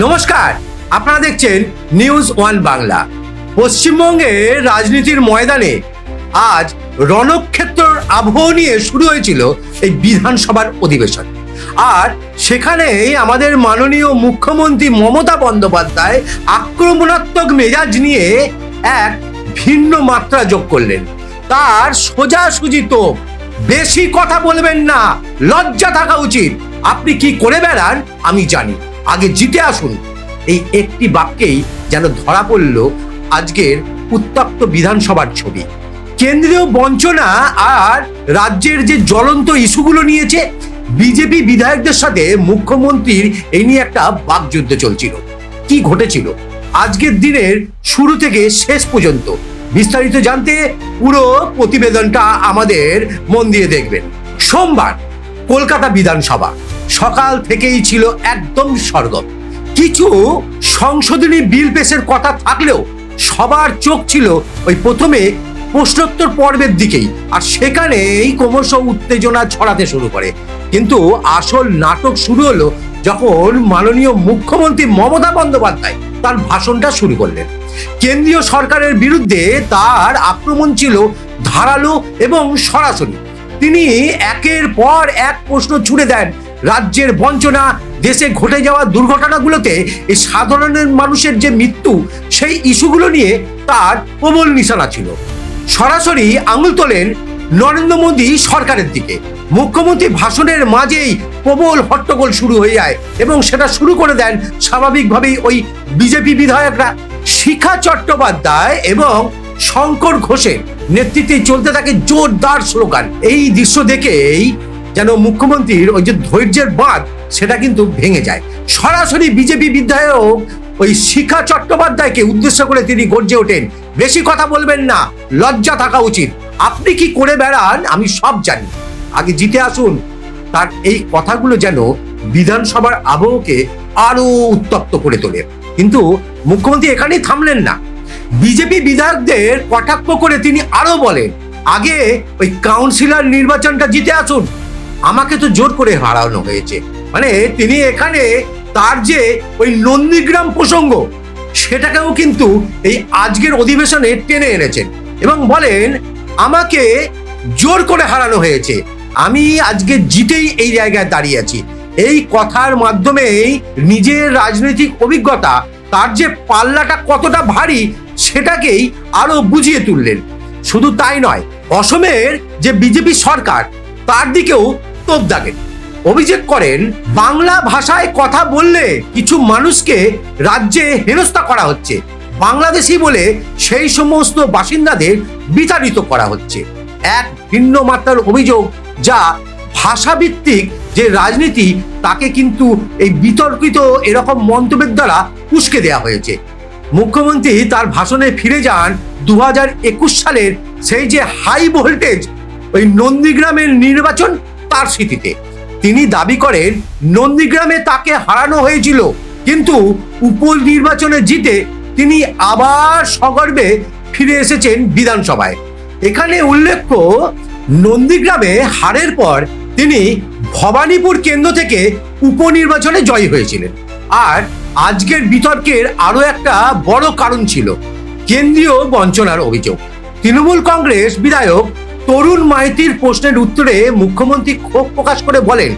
নমস্কার, আপনারা দেখছেন নিউজ ওয়ান বাংলা পশ্চিমবঙ্গের রাজনীতির ময়দানে আজ রণক্ষেত্রর আবহ নিয়ে শুরু হয়েছিল এই বিধানসভার অধিবেশন। আর সেখানেই আমাদের মাননীয় মুখ্যমন্ত্রী মমতা বন্দ্যোপাধ্যায় আক্রমণাত্মক মেজাজ নিয়ে এক ভিন্ন মাত্রা যোগ করলেন। তার সোজাসুজি তো বেশি কথা বলবেন না, লজ্জা থাকা উচিত। আপনি কি করে বেড়ান, আমি জানি। আগে জিতে আসুন। এই একটি বাক্যেই যেন ধরা পড়ল আজকের উত্তপ্ত বিধানসভার ছবি। কেন্দ্রীয় বঞ্চনা আর রাজ্যের যে জ্বলন্ত ইস্যুগুলো নিয়েছে, বিজেপি বিধায়কদের সাথে মুখ্যমন্ত্রীর এই নিয়ে একটা বাকযুদ্ধ চলছিল। কি ঘটেছিল? আজকের দিনের শুরু থেকে শেষ পর্যন্ত। বিস্তারিত জানতে পুরো প্রতিবেদনটা আমাদের মন দিয়ে দেখবেন। সোমবার, কলকাতা বিধানসভা। সকাল থেকেই ছিল একদম স্বর্গম কিছু সংশোধনী বিল পেশের কথা থাকলেও সবার চোখ ছিল ওই প্রথমে প্রশ্নোত্তর পর্বের দিকেই, আর সেখানেই ক্রমশ উত্তেজনা ছড়াতে শুরু করে। কিন্তু আসল নাটক শুরু হলো যখন মাননীয় মুখ্যমন্ত্রী মমতা বন্দ্যোপাধ্যায় তার ভাষণটা শুরু করলেন। কেন্দ্রীয় সরকারের বিরুদ্ধে তার আক্রমণ ছিল ধারালো এবং সরাসরি। তিনি একের পর এক প্রশ্ন ছুড়ে দেন রাজ্যের বঞ্চনা, দেশে ঘটে যাওয়া দুর্ঘটনাগুলোতে এই সাধারণের মানুষের যে মৃত্যু, সেই ইস্যুগুলো নিয়ে তার প্রবল নিশানা ছিল। সরাসরি আঙুল তোলেন নরেন্দ্র মোদী সরকারের দিকে। মুখ্যমন্ত্রী ভাষণের মাঝেই প্রবল হট্টগোল শুরু হয়ে যায় এবং সেটা শুরু করে দেন স্বাভাবিকভাবেই ওই বিজেপি বিধায়করা। শিখা চট্টোপাধ্যায় এবং শঙ্কর ঘোষের নেতৃত্বে চলতে থাকে জোরদার স্লোগান। এই দৃশ্য দেখেই যেন মুখ্যমন্ত্রীর ওই যে ধৈর্যের বাঁধ, সেটা কিন্তু ভেঙে যায়। সরাসরি বিজেপি বিধায়ক ওই শিখা চট্টোপাধ্যায়কে উদ্দেশ্য করে তিনি গর্জে ওঠেন। বেশি কথা বলবেন না, লজ্জা থাকা উচিত। আপনি কি করে বেড়ান, আমি সব জানি। আগে জিতে আসুন। তার এই কথাগুলো যেন বিধানসভার আবহকে আরও উত্তপ্ত করে তোলে। কিন্তু মুখ্যমন্ত্রী এখানেই থামলেন না। বিজেপি বিধায়কদের কটাক্ষ করে তিনি আরও বলেন, আগে ওই কাউন্সিলর নির্বাচনটা জিতে আসুন আমাকে তো জোর করে হারানো হয়েছে। মানে তিনি এখানে তার যে ওই নন্দীগ্রাম প্রসঙ্গ, সেটাকেও কিন্তু এই আজকের অধিবেশনে টেনে এনেছেন এবং বলেন, আমাকে জোর করে হারানো হয়েছে। আমি আজকে জিতেই এই জায়গায় দাঁড়িয়ে আছি। এই কথার মাধ্যমেই নিজের রাজনৈতিক অভিজ্ঞতা, তার যে পাল্লাটা কতটা ভারী, সেটাকেই আরও বুঝিয়ে তুললেন। শুধু তাই নয়, অসমের যে বিজেপি সরকার, তার দিকেও তোপ দাগেন অভিযোগ করেন, বাংলা ভাষায় কথা বললে কিছু মানুষকে রাজ্যে হেনস্থা করা হচ্ছে। বাংলাদেশি বলে সেই সমস্ত বাসিন্দাদের বিতাড়িত করা হচ্ছে। এক ভিন্ন মাত্রার অভিযোগ যা ভাষাভিত্তিক যে রাজনীতি, তাকে কিন্তু এই বিতর্কিত এরকম মন্তব্যের দ্বারা উস্কে দেওয়া হয়েছে। মুখ্যমন্ত্রী তার ভাষণে ফিরে যান দু সালের সেই যে হাই ভোল্টেজ ওই নন্দীগ্রামের নির্বাচন তার স্মৃতিতে। তিনি দাবি করেন, নন্দীগ্রামে তাকে হারানো হয়েছিল, কিন্তু উপ নির্বাচনে জিতে তিনি আবার সগর্বে ফিরে এসেছেন বিধানসভায়। এখানে উল্লেখ্য, নন্দীগ্রামে হারের পর তিনি ভবানীপুর কেন্দ্র থেকে উপনির্বাচনে জয়ী হয়েছিলেন। আর আজকের বিতর্কের আরও একটা বড় কারণ ছিল, কেন্দ্রীয় বঞ্চনার অভিযোগ। তৃণমূল কংগ্রেস বিধায়ক তরুণ মাইতির প্রশ্নের উত্তরে মুখ্যমন্ত্রী ক্ষোভ প্রকাশ করে বলেন,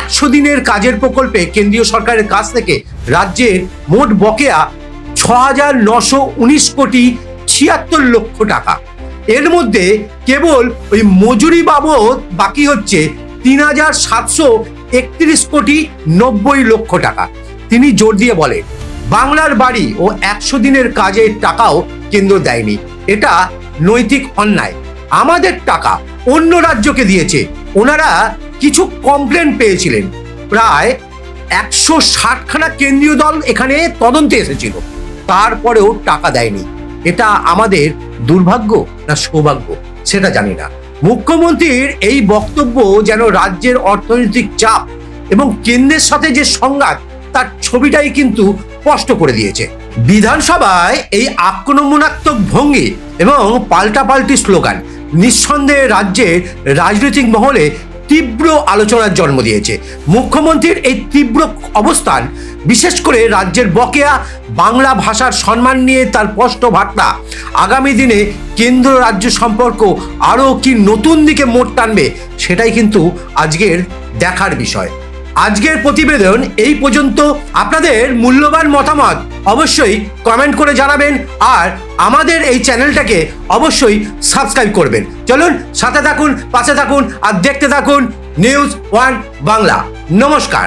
একশো দিনের কাজের প্রকল্পে কেন্দ্রীয় সরকারের কাছ থেকে রাজ্যের মোট বকেয়া ছ হাজার নশো উনিশ কোটি ছিয়াত্তর লক্ষ টাকা। এর মধ্যে কেবল ওই মজুরি বাবদ বাকি হচ্ছে তিন হাজার সাতশো একত্রিশ কোটি নব্বই লক্ষ টাকা। তিনি জোর দিয়ে বলেন, বাংলার বাড়ি ও একশো দিনের কাজের টাকাও কেন্দ্র দেয়নি। এটা নৈতিক অন্যায়। আমাদের টাকা অন্য রাজ্যকে দিয়েছে। ওনারা কিছু কমপ্লেন পেয়েছিলেন। প্রায় একশো ষাটখানা কেন্দ্রীয় দল এখানে তদন্তে এসেছিল। তারপরেও টাকা দেয়নি। এটা আমাদের দুর্ভাগ্য না সৌভাগ্য? সেটা জানি না। মুখ্যমন্ত্রীর এই বক্তব্য যেন রাজ্যের অর্থনৈতিক চাপ এবং কেন্দ্রের সাথে যে সংঘাত, তার ছবিটাই কিন্তু স্পষ্ট করে দিয়েছে। বিধানসভায় এই আক্রমণাত্মক ভঙ্গি এবং পাল্টাপাল্টি স্লোগান নিঃসন্দেহে রাজ্যের রাজনৈতিক মহলে তীব্র আলোচনার জন্ম দিয়েছে। মুখ্যমন্ত্রীর এই তীব্র অবস্থান, বিশেষ করে রাজ্যের বকেয়া বাংলা ভাষার সম্মান নিয়ে তার স্পষ্ট বার্তা। আগামী দিনে কেন্দ্র রাজ্য সম্পর্ক আরও কি নতুন দিকে মোট টানবে, সেটাই কিন্তু আজকের দেখার বিষয়। আজকের প্রতিবেদন এই পর্যন্ত। আপনাদের মূল্যবান মতামত অবশ্যই কমেন্ট করে জানাবেন আর আমাদের এই চ্যানেলটাকে অবশ্যই সাবস্ক্রাইব করবেন। চলুন, সাথে থাকুন, পাশে থাকুন আর দেখতে থাকুন নিউজ ওয়ান বাংলা নমস্কার।